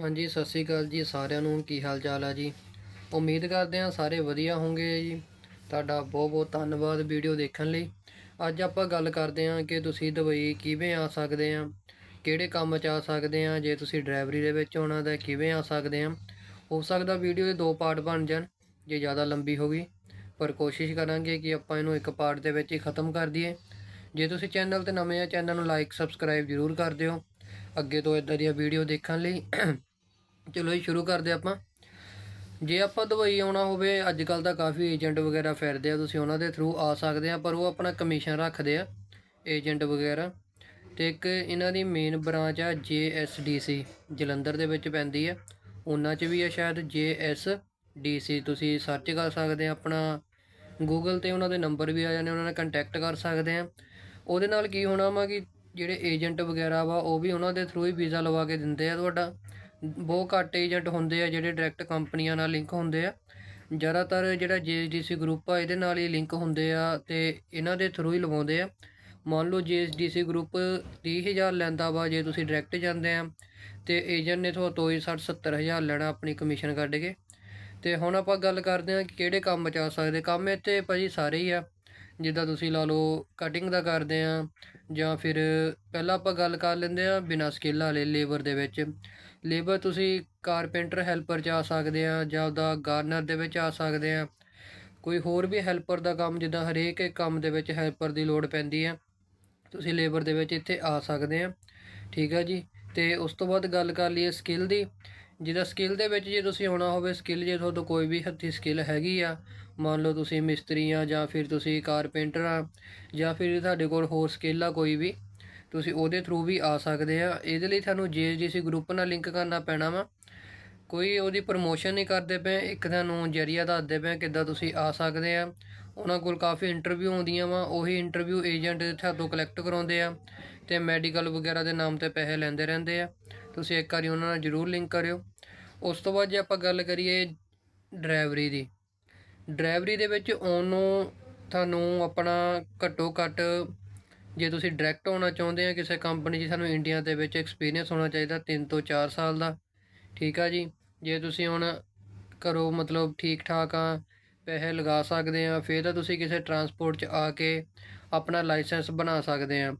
ਹਾਂਜੀ, ਸਤਿ ਸ੍ਰੀ ਅਕਾਲ ਜੀ ਸਾਰਿਆਂ ਨੂੰ। ਕੀ ਹਾਲ ਚਾਲ ਆ ਜੀ? ਉਮੀਦ ਕਰਦੇ ਹਾਂ ਸਾਰੇ ਵਧੀਆ ਹੋਵੋਗੇ ਜੀ। ਤੁਹਾਡਾ ਬਹੁਤ ਬਹੁਤ ਧੰਨਵਾਦ ਵੀਡੀਓ ਦੇਖਣ ਲਈ। ਅੱਜ ਆਪਾਂ ਗੱਲ ਕਰਦੇ ਹਾਂ ਕਿ ਤੁਸੀਂ ਦੁਬਈ ਕਿਵੇਂ ਆ ਸਕਦੇ ਆ ਕਿਹੜੇ ਕੰਮ 'ਚ ਆ ਸਕਦੇ ਆ ਜੇ ਤੁਸੀਂ ਡਰਾਈਵਰੀ ਦੇ ਵਿੱਚ ਹੋਣਾ ਤਾਂ ਕਿਵੇਂ ਆ ਸਕਦੇ ਆ ਹੋ ਸਕਦਾ ਵੀਡੀਓ ਦੇ ਦੋ ਪਾਰਟ ਬਣ ਜਾਣ, ਜੇ ਜ਼ਿਆਦਾ ਲੰਬੀ ਹੋ ਗਈ। ਪਰ ਕੋਸ਼ਿਸ਼ ਕਰਾਂਗੇ ਕਿ ਆਪਾਂ ਇਹਨੂੰ ਇੱਕ ਪਾਰਟ ਦੇ ਵਿੱਚ ਹੀ ਖਤਮ ਕਰ ਦਈਏ। ਜੇ ਤੁਸੀਂ ਚੈਨਲ ਤੇ ਨਵੇਂ ਆ, ਚੈਨਲ ਨੂੰ ਲਾਈਕ, ਸਬਸਕ੍ਰਾਈਬ ਜ਼ਰੂਰ ਕਰ ਦਿਓ। ਅੱਗੇ ਤੋਂ ਇਦਾਂ ਦੀਆਂ ਵੀਡੀਓ ਦੇਖਣ ਲਈ ਚਲੋ ਜੀ, ਸ਼ੁਰੂ ਕਰਦੇ ਆਪਾਂ। ਜੇ ਆਪਾਂ ਦੁਬਈ ਆਉਣਾ ਹੋਵੇ ਅੱਜ ਕੱਲ ਤਾਂ ਕਾਫੀ ਏਜੰਟ ਵਗੈਰਾ ਫਿਰਦੇ ਆ, ਤੁਸੀਂ ਉਹਨਾਂ ਦੇ ਥਰੂ ਆ ਸਕਦੇ ਆ, ਪਰ ਉਹ ਆਪਣਾ ਕਮਿਸ਼ਨ ਰੱਖਦੇ ਆ, ਏਜੰਟ ਵਗੈਰਾ। ਤੇ ਇੱਕ ਇਹਨਾਂ ਦੀ ਮੇਨ ਬ੍ਰਾਂਚ ਆ JSDC ਜਲੰਧਰ ਦੇ ਵਿੱਚ ਪੈਂਦੀ ਆ। ਉਹਨਾਂ 'ਚ ਵੀ ਆ ਸ਼ਾਇਦ JSDC ਤੁਸੀਂ ਸਰਚ ਕਰ ਸਕਦੇ ਆ, ਆਪਣਾ ਗੂਗਲ ਤੇ ਉਹਨਾਂ ਦੇ ਨੰਬਰ ਵੀ ਆ ਜਾਂਦੇ ਉਹਨਾਂ ਨਾਲ ਕੰਟੈਕਟ ਕਰ ਸਕਦੇ ਆ। ਉਹਦੇ ਨਾਲ ਕੀ ਹੋਣਾ ਵਾ ਕਿ ਜਿਹੜੇ ਏਜੰਟ ਵਗੈਰਾ ਵਾ, ਉਹ ਵੀ ਉਹਨਾਂ ਦੇ ਥਰੂ ਹੀ ਵੀਜ਼ਾ ਲਵਾ ਕੇ ਦਿੰਦੇ ਆ ਤੁਹਾਡਾ। ਬਹੁਤ ਘੱਟ ਏਜੰਟ ਹੁੰਦੇ ਆ ਜਿਹੜੇ ਡਾਇਰੈਕਟ ਕੰਪਨੀਆਂ ਨਾਲ ਲਿੰਕ ਹੁੰਦੇ ਆ। ਜ਼ਿਆਦਾਤਰ ਜਿਹੜਾ JSDC ਗਰੁੱਪ ਆ, ਇਹਦੇ ਨਾਲ ਹੀ ਲਿੰਕ ਹੁੰਦੇ ਆ ਤੇ ਇਹਨਾਂ ਦੇ ਥਰੂ ਹੀ ਲਵਾਉਂਦੇ ਆ। ਮੰਨ ਲਓ JSDC ਗਰੁੱਪ 30000 ਲੈਂਦਾ ਵਾ, ਜੇ ਤੁਸੀਂ ਡਾਇਰੈਕਟ ਜਾਂਦੇ ਆ, ਤੇ ਏਜੰਟ ਨੇ ਤੁਹਾਤੋਂ ਹੀ 60 70000 ਲੈਣਾ ਆਪਣੀ ਕਮਿਸ਼ਨ ਕੱਢ ਕੇ। ਤੇ ਹੁਣ ਆਪਾਂ ਗੱਲ ਕਰਦੇ ਆ ਕਿ ਕਿਹੜੇ ਕੰਮ ਚ ਆ ਸਕਦੇ। ਕੰਮ ਇੱਥੇ ਭਾਜੀ ਸਾਰੇ ਹੀ ਆ। ਜਿੱਦਾਂ ਤੁਸੀਂ ਲਾ ਲਓ ਕਟਿੰਗ ਦਾ ਕਰਦੇ ਆ ਜਾਂ ਫਿਰ ਪਹਿਲਾਂ ਆਪਾਂ ਗੱਲ ਕਰ ਲੈਂਦੇ ਆ ਬਿਨਾਂ ਸਕਿੱਲ ਵਾਲੇ ਲੇਬਰ ਦੇ ਵਿੱਚ। ਲੇਬਰ ਤੁਸੀਂ ਕਾਰਪੈਂਟਰ ਹੈਲਪਰ 'ਚ ਆ ਸਕਦੇ ਆ ਜਾਂ ਉਹਦਾ ਗਾਰਨਰ ਦੇ ਵਿੱਚ ਆ ਸਕਦੇ ਆ ਕੋਈ ਹੋਰ ਵੀ ਹੈਲਪਰ ਦਾ ਕੰਮ ਜਿੱਦਾਂ ਹਰੇਕ ਕੰਮ ਦੇ ਵਿੱਚ ਹੈਲਪਰ ਦੀ ਲੋੜ ਪੈਂਦੀ ਆ ਤੁਸੀਂ ਲੇਬਰ ਦੇ ਵਿੱਚ ਇੱਥੇ ਆ ਸਕਦੇ ਆ ਠੀਕ ਆ ਜੀ। ਤੇ ਉਸ ਤੋਂ ਬਾਅਦ ਗੱਲ ਕਰ ਲਈਏ ਸਕਿੱਲ ਦੀ। ਜਿਹਦਾ ਸਕਿੱਲ ਦੇ ਵਿੱਚ ਜੇ ਤੁਸੀਂ ਆਉਣਾ ਹੋਵੇ ਸਕਿੱਲ ਜੇ ਤੁਹਾਡੇ ਕੋਈ ਵੀ ਹੱਥੀ ਸਕਿੱਲ ਹੈਗੀ ਆ, ਮੰਨ ਲਓ ਤੁਸੀਂ ਮਿਸਤਰੀ ਆ ਜਾਂ ਫਿਰ ਤੁਸੀਂ ਕਾਰਪੈਂਟਰ ਆ, ਜਾਂ ਫਿਰ ਤੁਹਾਡੇ ਕੋਲ ਹੋਰ ਸਕਿੱਲ ਆ ਕੋਈ ਵੀ, ਤੁਸੀਂ ਉਹਦੇ ਥਰੂ ਵੀ ਆ ਸਕਦੇ ਆ। ਇਹਦੇ ਲਈ ਤੁਹਾਨੂੰ JSDC ਗਰੁੱਪ ਨਾਲ ਲਿੰਕ ਕਰਨਾ ਪੈਣਾ ਵਾ, ਕੋਈ ਉਹਦੀ ਪ੍ਰਮੋਸ਼ਨ ਨਹੀਂ ਕਰਦੇ ਪਏ, ਇੱਕ ਤੁਹਾਨੂੰ ਜਰੀਆ ਦੱਸਦੇ ਪਏ ਕਿੱਦਾਂ ਤੁਸੀਂ ਆ ਸਕਦੇ ਆ। ਉਹਨਾਂ ਕੋਲ ਕਾਫੀ ਇੰਟਰਵਿਊ ਆਉਂਦੀਆਂ ਵਾ, ਉਹੀ ਇੰਟਰਵਿਊ ਏਜੰਟ ਤੁਹਾਡੇ ਕਲੈਕਟ ਕਰਾਉਂਦੇ ਆ ਤੇ ਮੈਡੀਕਲ ਵਗੈਰਾ ਦੇ ਨਾਮ ਤੇ ਪੈਸੇ ਲੈਂਦੇ ਰਹਿੰਦੇ ਆ। ਤੁਸੀਂ ਇੱਕ ਵਾਰੀ ਉਹਨਾਂ ਨਾਲ ਜ਼ਰੂਰ ਲਿੰਕ ਕਰਿਓ। ਉਸ ਤੋਂ ਬਾਅਦ ਜੇ ਆਪਾਂ ਗੱਲ ਕਰੀਏ ਡਰਾਈਵਰੀ ਦੀ। ਡਰਾਈਵਰੀ ਦੇ ਵਿੱਚ ਉਹਨੂੰ ਤੁਹਾਨੂੰ ਆਪਣਾ ਘੱਟੋ ਘੱਟ ਜੇ ਤੁਸੀਂ ਡਾਇਰੈਕਟ ਹੋਣਾ ਚਾਹੁੰਦੇ ਆ ਕਿਸੇ ਕੰਪਨੀ 'ਚ, ਸਾਨੂੰ ਇੰਡੀਆ ਦੇ ਵਿੱਚ ਐਕਸਪੀਰੀਅੰਸ ਹੋਣਾ ਚਾਹੀਦਾ 3 ਤੋਂ 4 ਸਾਲ ਦਾ। ਠੀਕ ਆ ਜੀ? ਜੇ ਤੁਸੀਂ ਹੁਣ ਕਰੋ ਮਤਲਬ ਠੀਕ ਠਾਕ ਆ, ਪੈਸੇ ਲਗਾ ਸਕਦੇ ਆ, ਫਿਰ ਤਾਂ ਤੁਸੀਂ ਕਿਸੇ ਟਰਾਂਸਪੋਰਟ 'ਚ ਆ ਕੇ ਆਪਣਾ ਲਾਇਸੈਂਸ ਬਣਾ ਸਕਦੇ ਆ।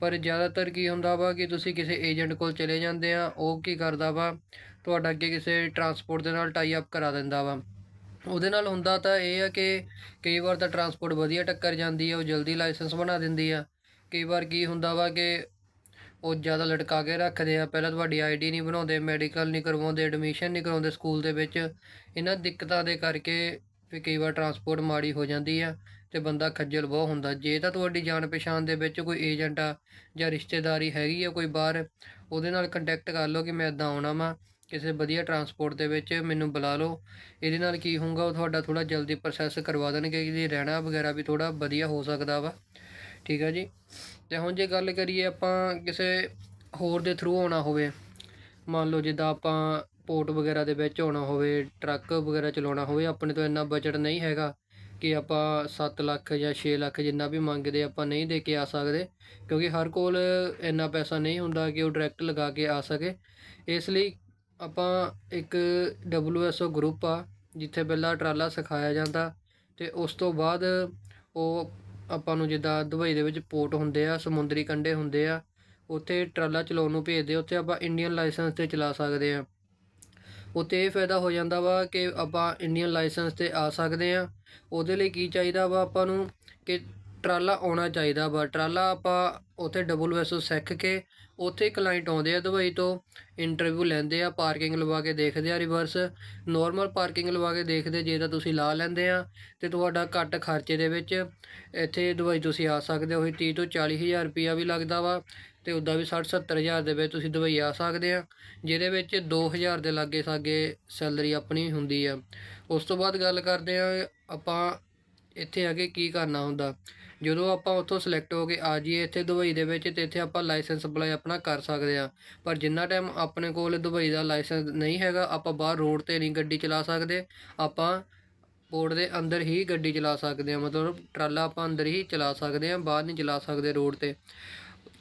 ਪਰ ਜ਼ਿਆਦਾਤਰ ਕੀ ਹੁੰਦਾ ਵਾ ਕਿ ਤੁਸੀਂ ਕਿਸੇ ਏਜੰਟ ਕੋਲ ਚਲੇ ਜਾਂਦੇ ਆ, ਉਹ ਕੀ ਕਰਦਾ ਵਾ, ਤੁਹਾਡਾ ਅੱਗੇ ਕਿਸੇ ਟਰਾਂਸਪੋਰਟ ਦੇ ਨਾਲ ਟਾਈ ਅਪ ਕਰਾ ਦਿੰਦਾ ਵਾ। ਉਹਦੇ ਨਾਲ ਹੁੰਦਾ ਤਾਂ ਇਹ ਆ ਕਿ ਕਈ ਵਾਰ ਤਾਂ ਟਰਾਂਸਪੋਰਟ ਵਧੀਆ ਟੱਕਰ ਜਾਂਦੀ ਆ, ਉਹ ਜਲਦੀ ਲਾਇਸੈਂਸ ਬਣਾ ਦਿੰਦੀ ਆ। ਕਈ ਵਾਰ ਕੀ ਹੁੰਦਾ ਵਾ ਕਿ ਉਹ ਜ਼ਿਆਦਾ ਲਟਕਾ ਕੇ ਰੱਖਦੇ ਆ, ਪਹਿਲਾਂ ਤੁਹਾਡੀ ਆਈਡੀ ਨਹੀਂ ਬਣਾਉਂਦੇ ਮੈਡੀਕਲ ਨਹੀਂ ਕਰਵਾਉਂਦੇ ਐਡਮਿਸ਼ਨ ਨਹੀਂ ਕਰਵਾਉਂਦੇ ਸਕੂਲ ਦੇ ਵਿੱਚ। ਇਹਨਾਂ ਦਿੱਕਤਾਂ ਦੇ ਕਰਕੇ ਫਿਰ ਕਈ ਵਾਰ ਟਰਾਂਸਪੋਰਟ ਮਾੜੀ ਹੋ ਜਾਂਦੀ ਆ। ਤੇ ਬੰਦਾ ਖੱਜਲ ਬਹੁਤ ਹੁੰਦਾ। ਜੇ ਤਾਂ ਤੁਹਾਡੀ ਜਾਣ ਪਛਾਣ ਦੇ ਵਿੱਚ ਕੋਈ ਏਜੰਟ ਆ ਜਾਂ ਰਿਸ਼ਤੇਦਾਰੀ ਹੈਗੀ ਆ ਕੋਈ ਬਾਹਰ, ਉਹਦੇ ਨਾਲ ਕੰਟੈਕਟ ਕਰ ਲਓ ਕਿ ਮੈਂ ਇਦਾਂ ਆਉਣਾ ਵਾ, ਕਿਸੇ ਵਧੀਆ ਟਰਾਂਸਪੋਰਟ ਦੇ ਵਿੱਚ ਮੈਨੂੰ ਬੁਲਾ ਲਓ। ਇਹਦੇ ਨਾਲ ਕੀ ਹੋਊਗਾ, ਉਹ ਤੁਹਾਡਾ ਥੋੜਾ ਜਲਦੀ ਪ੍ਰੋਸੈਸ ਕਰਵਾ ਦੇਣਗੇ ਕਿ ਰਹਿਣਾ ਵਗੈਰਾ ਵੀ ਥੋੜਾ ਵਧੀਆ ਹੋ ਸਕਦਾ ਵਾ। ਠੀਕ ਆ ਜੀ? ਤੇ ਹੁਣ ਜੇ ਗੱਲ ਕਰੀਏ ਆਪਾਂ ਕਿਸੇ ਹੋਰ ਦੇ ਥਰੂ ਆਉਣਾ ਹੋਵੇ, ਮੰਨ ਲਓ ਜਿੱਦਾਂ ਆਪਾਂ ਪੋਰਟ ਵਗੈਰਾ ਦੇ ਵਿੱਚ ਆਉਣਾ ਹੋਵੇ ਟਰੱਕ ਵਗੈਰਾ ਚਲਾਉਣਾ ਹੋਵੇ, ਆਪਣੇ ਤੋਂ ਇੰਨਾ ਬਜਟ ਨਹੀਂ ਹੈਗਾ ਕਿ ਆਪਾਂ 7 ਲੱਖ ਜਾਂ 6 ਲੱਖ ਜਿੰਨਾ ਵੀ ਮੰਗਦੇ ਆਪਾਂ ਨਹੀਂ ਦੇ ਕੇ ਆ ਸਕਦੇ, ਕਿਉਂਕਿ ਹਰ ਕੋਲ ਇੰਨਾ ਪੈਸਾ ਨਹੀਂ ਹੁੰਦਾ ਕਿ ਉਹ ਡਾਇਰੈਕਟ ਲਗਾ ਕੇ ਆ ਸਕੇ। ਇਸ ਲਈ ਆਪਾਂ ਇੱਕ WSO ਗਰੁੱਪ ਆ, ਜਿੱਥੇ ਪਹਿਲਾਂ ਟਰਾਲਾ ਸਿਖਾਇਆ ਜਾਂਦਾ ਤੇ ਉਸ ਤੋਂ ਬਾਅਦ ਉਹ ਆਪਾਂ ਨੂੰ ਜਿੱਦਾਂ ਦੁਬਈ ਦੇ ਵਿੱਚ ਪੋਰਟ ਹੁੰਦੇ ਆ, ਸਮੁੰਦਰੀ ਕੰਢੇ ਹੁੰਦੇ ਆ, ਉੱਥੇ ਟਰਾਲਾ ਚਲਾਉਣ ਨੂੰ ਭੇਜਦੇ ਉੱਥੇ ਆਪਾਂ ਇੰਡੀਅਨ ਲਾਇਸੈਂਸ ਤੇ ਚਲਾ ਸਕਦੇ ਆ। ਉੱਥੇ ਇਹ ਫਾਇਦਾ ਹੋ ਜਾਂਦਾ ਵਾ ਕਿ ਆਪਾਂ ਇੰਡੀਅਨ ਲਾਇਸੈਂਸ ਤੇ ਆ ਸਕਦੇ ਹਾਂ। ਉਹਦੇ ਲਈ ਕੀ ਚਾਹੀਦਾ ਵਾ ਆਪਾਂ ਨੂੰ ਕਿ ਟਰਾਲਾ ਆਉਣਾ ਚਾਹੀਦਾ ਵਾ। ਟਰਾਲਾ ਆਪਾਂ ਉੱਥੇ ਡਬਲਯੂਐਸਓ ਸਿੱਖ ਕੇ ਉੱਥੇ ਕਲਾਇੰਟ ਆਉਂਦੇ ਆ ਦੁਬਈ ਤੋਂ ਇੰਟਰਵਿਊ ਲੈਂਦੇ ਆ ਪਾਰਕਿੰਗ ਲਵਾ ਕੇ ਦੇਖਦੇ ਆ ਰਿਵਰਸ ਨੋਰਮਲ ਪਾਰਕਿੰਗ ਲਵਾ ਕੇ ਦੇਖਦੇ ਜੇ ਤਾਂ ਤੁਸੀਂ ਲਾ ਲੈਂਦੇ ਆ ਤੇ ਤੁਹਾਡਾ ਘੱਟ ਖਰਚੇ ਦੇ ਵਿੱਚ ਇੱਥੇ ਦੁਬਈ ਤੁਸੀਂ ਆ ਸਕਦੇ ਹੋ। 30 ਤੋਂ 40 ਹਜ਼ਾਰ ਰੁਪਿਆ ਵੀ ਲੱਗਦਾ ਵਾ। ਤੇ ਉੱਦਾਂ ਵੀ 60 70 ਹਜ਼ਾਰ ਦੇ ਵਿੱਚ ਤੁਸੀਂ ਦੁਬਈ ਆ ਸਕਦੇ ਆ, ਜਿਹਦੇ ਵਿੱਚ 2000 ਦੇ ਲਾਗੇ ਸਾਗੇ ਸੈਲਰੀ ਆਪਣੀ ਹੁੰਦੀ ਆ। ਉਸ ਤੋਂ ਬਾਅਦ ਗੱਲ ਕਰਦੇ ਆ, ਆਪਾਂ ਇੱਥੇ ਆ ਕੇ ਕੀ ਕਰਨਾ ਹੁੰਦਾ? ਜਦੋਂ ਆਪਾਂ ਉੱਥੋਂ ਸਿਲੈਕਟ ਹੋ ਕੇ ਆ ਜਾਈਏ ਇੱਥੇ ਦੁਬਈ ਦੇ ਵਿੱਚ, ਤੇ ਇੱਥੇ ਆਪਾਂ ਲਾਇਸੈਂਸ ਅਪਲਾਈ ਆਪਣਾ ਕਰ ਸਕਦੇ ਆ। ਪਰ ਜਿੰਨਾ ਟਾਈਮ ਆਪਣੇ ਕੋਲ ਦੁਬਈ ਦਾ ਲਾਇਸੈਂਸ ਨਹੀਂ ਹੈਗਾ, ਆਪਾਂ ਬਾਹਰ ਰੋਡ ਤੇ ਨਹੀਂ ਗੱਡੀ ਚਲਾ ਸਕਦੇ। ਆਪਾਂ ਪੋਰਟ ਦੇ ਅੰਦਰ ਹੀ ਗੱਡੀ ਚਲਾ ਸਕਦੇ ਆ, ਮਤਲਬ ਟਰਾਲਾ ਆਪਾਂ ਅੰਦਰ ਹੀ ਚਲਾ ਸਕਦੇ ਆ, ਬਾਹਰ ਨਹੀਂ ਚਲਾ ਸਕਦੇ ਰੋਡ ਤੇ।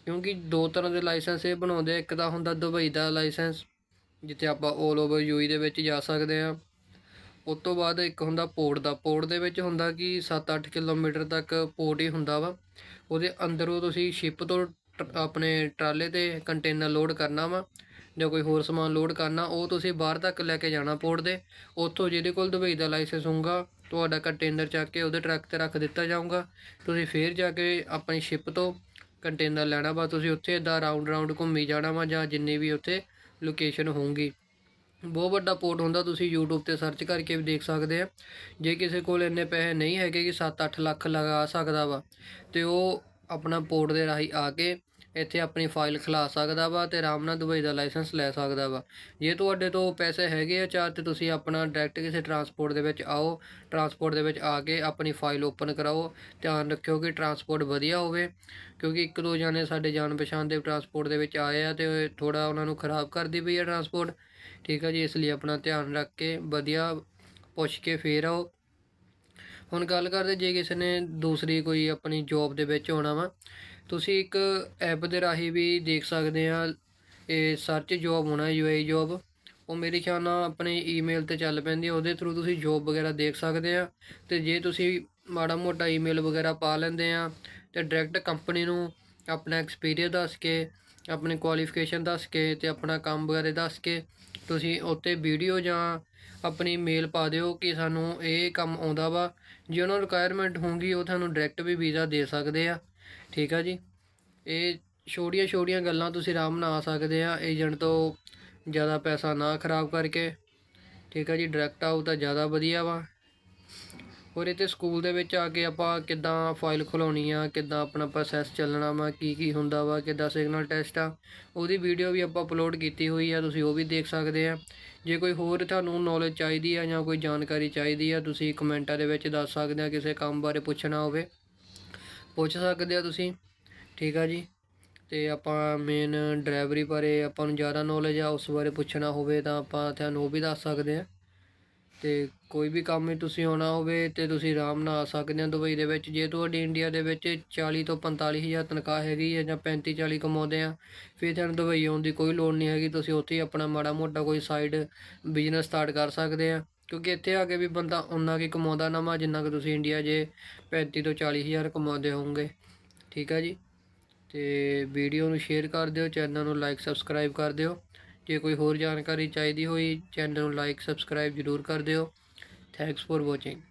ਕਿਉਂਕਿ ਦੋ ਤਰ੍ਹਾਂ ਦੇ ਲਾਇਸੈਂਸ ਇਹ ਬਣਾਉਂਦੇ ਆ। ਇੱਕ ਤਾਂ ਹੁੰਦਾ ਦੁਬਈ ਦਾ ਲਾਇਸੈਂਸ, ਜਿੱਥੇ ਆਪਾਂ 올 ਓਵਰ ਯੂਈ ਦੇ ਵਿੱਚ ਜਾ ਸਕਦੇ ਆ ਉਸ ਤੋਂ ਬਾਅਦ ਇੱਕ ਹੁੰਦਾ ਪੋਰਟ ਦਾ। ਪੋਰਟ ਦੇ ਵਿੱਚ ਹੁੰਦਾ ਕਿ 7-8 ਕਿਲੋਮੀਟਰ ਤੱਕ ਪੋਰਟ ਹੀ ਹੁੰਦਾ ਵਾ। ਉਹਦੇ ਅੰਦਰੋਂ ਤੁਸੀਂ ਸ਼ਿਪ ਤੋਂ ਟ- ਆਪਣੇ ਟਰਾਲੇ ਤੇ ਕੰਟੇਨਰ ਲੋਡ ਕਰਨਾ ਵਾ ਜਾਂ ਕੋਈ ਹੋਰ ਸਮਾਨ ਲੋਡ ਕਰਨਾ, ਉਹ ਤੁਸੀਂ ਬਾਹਰ ਤੱਕ ਲੈ ਕੇ ਜਾਣਾ ਪੋਰਟ ਦੇ। ਉੱਥੋਂ ਜਿਹਦੇ ਕੋਲ ਦੁਬਈ ਦਾ ਲਾਇਸੈਂਸ ਹੋਊਗਾ, ਤੁਹਾਡਾ ਕੰਟੇਨਰ ਚੱਕ ਕੇ ਉਹਦੇ ਟਰੱਕ ਤੇ ਰੱਖ ਦਿੱਤਾ ਜਾਊਗਾ। ਤੁਸੀਂ ਫੇਰ ਜਾ ਕੇ ਆਪਣੀ ਸ਼ਿਪ ਤੋਂ ਕੰਟੇਨਰ ਲੈਣਾ ਵਾ, ਤੁਸੀਂ ਉੱਥੇ ਇਦਾਂ ਰਾਉਂਡ ਰਾਉਂਡ ਘੁੰਮੀ ਜਾਣਾ ਵਾ ਜਾਂ ਜਿੰਨੀ ਵੀ ਉੱਥੇ ਲੋਕੇਸ਼ਨ ਹੋਊਗੀ। ਬਹੁਤ ਵੱਡਾ ਪੋਰਟ ਹੁੰਦਾ, ਤੁਸੀਂ YouTube ਤੇ ਸਰਚ ਕਰਕੇ ਵੀ ਦੇਖ ਸਕਦੇ ਆ। ਜੇ ਕਿਸੇ ਕੋਲ ਇੰਨੇ ਪੈਸੇ ਨਹੀਂ ਹੈਗੇ ਕਿ 7-8 ਲੱਖ ਲਗਾ ਸਕਦਾ ਵਾ, ਤੇ ਉਹ ਆਪਣਾ ਪੋਰਟ ਦੇ ਰਾਹੀਂ ਆ ਕੇ ਇੱਥੇ ਆਪਣੀ ਫਾਈਲ ਖਿਲਾ ਸਕਦਾ ਵਾ ਤੇ ਆਰਾਮ ਨਾਲ ਦੁਬਈ ਦਾ ਲਾਇਸੈਂਸ ਲੈ ਸਕਦਾ ਵਾ। ਜੇ ਤੁਹਾਡੇ ਤੋਂ ਪੈਸੇ ਹੈਗੇ ਆ ਚਾਹ ਤੇ ਤੁਸੀਂ ਆਪਣਾ ਡਾਇਰੈਕਟ ਕਿਸੇ ਟਰਾਂਸਪੋਰਟ ਦੇ ਵਿੱਚ ਆਓ ਟਰਾਂਸਪੋਰਟ ਦੇ ਵਿੱਚ ਆ ਕੇ ਆਪਣੀ ਫਾਈਲ ਓਪਨ ਕਰਾਓ। ਧਿਆਨ ਰੱਖਿਓ ਕਿ ਟਰਾਂਸਪੋਰਟ ਵਧੀਆ ਹੋਵੇ, ਕਿਉਂਕਿ ਇੱਕ ਦੋ ਜਾਣੇ ਸਾਡੇ ਜਾਣ ਪਛਾਣ ਦੇ ਟਰਾਂਸਪੋਰਟ ਦੇ ਵਿੱਚ ਆਏ ਆ ਤੇ ਥੋੜਾ ਉਹਨਾਂ ਨੂੰ ਖਰਾਬ ਕਰਦੀ ਪਈ ਆ ਟਰਾਂਸਪੋਰਟ ਠੀਕ ਆ ਜੀ, ਇਸ ਲਈ ਆਪਣਾ ਧਿਆਨ ਰੱਖ ਕੇ ਵਧੀਆ ਪੁੱਛ ਕੇ ਫੇਰ ਆਓ। ਹੁਣ ਗੱਲ ਕਰਦੇ ਜੇ ਕਿਸੇ ਨੇ ਦੂਸਰੀ ਕੋਈ ਆਪਣੀ ਜੌਬ ਦੇ ਵਿੱਚ ਹੋਣਾ ਵਾ ਤੁਸੀਂ ਇੱਕ ਐਪ ਦੇ ਰਾਹੀਂ ਵੀ ਦੇਖ ਸਕਦੇ ਆ, ਇਹ ਸਰਚ ਜੋਬ ਹੋਣਾ ਯੂਆਈ ਜੋਬ ਉਹ ਮੇਰੇ ਖਿਆਲ ਨਾਲ ਆਪਣੇ ਈਮੇਲ ਤੇ ਚੱਲ ਪੈਂਦੀ ਉਹਦੇ ਥਰੂ ਤੁਸੀਂ ਜੋਬ ਵਗੈਰਾ ਦੇਖ ਸਕਦੇ ਆ। ਤੇ ਜੇ ਤੁਸੀਂ ਮਾੜਾ ਮੋਟਾ ਈਮੇਲ ਵਗੈਰਾ ਪਾ ਲੈਂਦੇ ਆ, ਤੇ ਡਾਇਰੈਕਟ ਕੰਪਨੀ ਨੂੰ ਆਪਣਾ ਐਕਸਪੀਰੀਅੰਸ ਦੱਸ ਕੇ, ਆਪਣੀ ਕੁਆਲੀਫਿਕੇਸ਼ਨ ਦੱਸ ਕੇ, ਤੇ ਆਪਣਾ ਕੰਮ ਵਗੈਰਾ ਦੱਸ ਕੇ, ਤੁਸੀਂ ਉੱਤੇ ਵੀਡੀਓ ਜਾਂ ਆਪਣੀ ਮੇਲ ਪਾ ਦਿਓ ਕਿ ਸਾਨੂੰ ਇਹ ਕੰਮ ਆਉਂਦਾ ਵਾ। ਜੇ ਉਹਨਾਂ ਨੂੰ ਰਿਕੁਆਇਰਮੈਂਟ ਹੋਊਗੀ, ਉਹ ਤੁਹਾਨੂੰ ਡਾਇਰੈਕਟ ਵੀ ਵੀਜ਼ਾ ਦੇ ਸਕਦੇ ਆ। ਠੀਕ ਆ ਜੀ? ਇਹ ਛੋਟੀਆਂ ਛੋਟੀਆਂ ਗੱਲਾਂ ਤੁਸੀਂ ਆਰਾਮ ਨਾਲ ਆ ਸਕਦੇ ਆ। ਏਜੰਟ ਤੋਂ ਜ਼ਿਆਦਾ ਪੈਸਾ ਨਾ ਖਰਾਬ ਕਰਕੇ। ਠੀਕ ਆ ਜੀ? ਡਾਇਰੈਕਟ ਆਓ ਤਾਂ ਜ਼ਿਆਦਾ ਵਧੀਆ ਵਾ। ਹੋਰ ਇੱਥੇ ਸਕੂਲ ਦੇ ਵਿੱਚ ਆ ਕੇ ਆਪਾਂ ਕਿੱਦਾਂ ਫਾਈਲ ਖੁਲਾਉਣੀ ਆ, ਕਿੱਦਾਂ ਆਪਣਾ ਪ੍ਰੋਸੈਸ ਚੱਲਣਾ ਵਾ, ਕੀ ਕੀ ਹੁੰਦਾ ਵਾ, ਕਿੱਦਾਂ ਸਿਗਨਲ ਟੈਸਟ ਆ। ਉਹਦੀ ਵੀਡੀਓ ਵੀ ਆਪਾਂ ਅਪਲੋਡ ਕੀਤੀ ਹੋਈ ਆ, ਤੁਸੀਂ ਉਹ ਵੀ ਦੇਖ ਸਕਦੇ ਆ। ਜੇ ਕੋਈ ਹੋਰ ਤੁਹਾਨੂੰ ਨੌਲੇਜ ਚਾਹੀਦੀ ਆ ਜਾਂ ਕੋਈ ਜਾਣਕਾਰੀ ਚਾਹੀਦੀ ਆ, ਤੁਸੀਂ ਕਮੈਂਟਾਂ ਦੇ ਵਿੱਚ ਦੱਸ ਸਕਦੇ ਆ, ਕਿਸੇ ਕੰਮ ਬਾਰੇ ਪੁੱਛਣਾ ਹੋਵੇ। ਪੁੱਛ ਸਕਦੇ ਆ ਤੁਸੀਂ। ਠੀਕ ਆ ਜੀ। ਤੇ ਆਪਾਂ ਮੇਨ ਡਰਾਈਵਰੀ ਬਾਰੇ ਆਪਾਂ ਨੂੰ ਜ਼ਿਆਦਾ ਨੌਲੇਜ ਆ, ਉਸ ਬਾਰੇ ਪੁੱਛਣਾ ਹੋਵੇ ਤਾਂ ਆਪਾਂ ਤੁਹਾਨੂੰ ਉਹ ਵੀ ਦੱਸ ਸਕਦੇ ਆ। ਤੇ ਕੋਈ ਵੀ ਕੰਮ ਹੀ ਤੁਸੀਂ ਆਉਣਾ ਹੋਵੇ ਤੇ ਤੁਸੀਂ ਆਰਾਮ ਨਾਲ ਆ ਸਕਦੇ ਹੋ ਦੁਬਈ ਦੇ ਵਿੱਚ। ਜੇ ਤੁਹਾਡੀ ਇੰਡੀਆ ਦੇ ਵਿੱਚ 40 ਤੋਂ 45 ਹਜ਼ਾਰ ਤਨਖਾਹ ਹੈਗੀ ਹੈ ਜਾਂ 35 40 ਕਮਾਉਂਦੇ ਆ, ਫਿਰ ਤੁਹਾਨੂੰ ਦੁਬਈ ਆਉਣ ਦੀ ਕੋਈ ਲੋੜ ਨਹੀਂ ਹੈਗੀ। ਤੁਸੀਂ ਉੱਥੇ ਹੀ ਆਪਣਾ ਮਾੜਾ ਮੋਟਾ ਕੋਈ ਸਾਈਡ ਬਿਜ਼ਨਸ ਸਟਾਰਟ ਕਰ ਸਕਦੇ ਆ। ਕਿਉਂਕਿ ਇੱਥੇ ਆ ਕੇ ਵੀ ਬੰਦਾ ਉਨਾ ਕੀ ਕਮਾਉਂਦਾ, ਨਾ ਵਾ ਜਿੰਨਾ ਕਿ ਤੁਸੀਂ ਇੰਡੀਆ ਜੇ 35 ਤੋਂ 40 ਹਜ਼ਾਰ ਕਮਾਉਂਦੇ ਹੋਵੋਗੇ। ਠੀਕ ਆ ਜੀ? ਤੇ ਵੀਡੀਓ ਨੂੰ ਸ਼ੇਅਰ ਕਰ ਦਿਓ ਚੈਨਲ ਨੂੰ ਲਾਈਕ ਸਬਸਕ੍ਰਾਈਬ ਕਰ ਦਿਓ। ਜੇ ਕੋਈ ਹੋਰ ਜਾਣਕਾਰੀ ਚਾਹੀਦੀ ਹੋਈ ਚੈਨਲ ਨੂੰ ਲਾਈਕ ਸਬਸਕ੍ਰਾਈਬ ਜ਼ਰੂਰ ਕਰ ਦਿਓ। Thanks for watching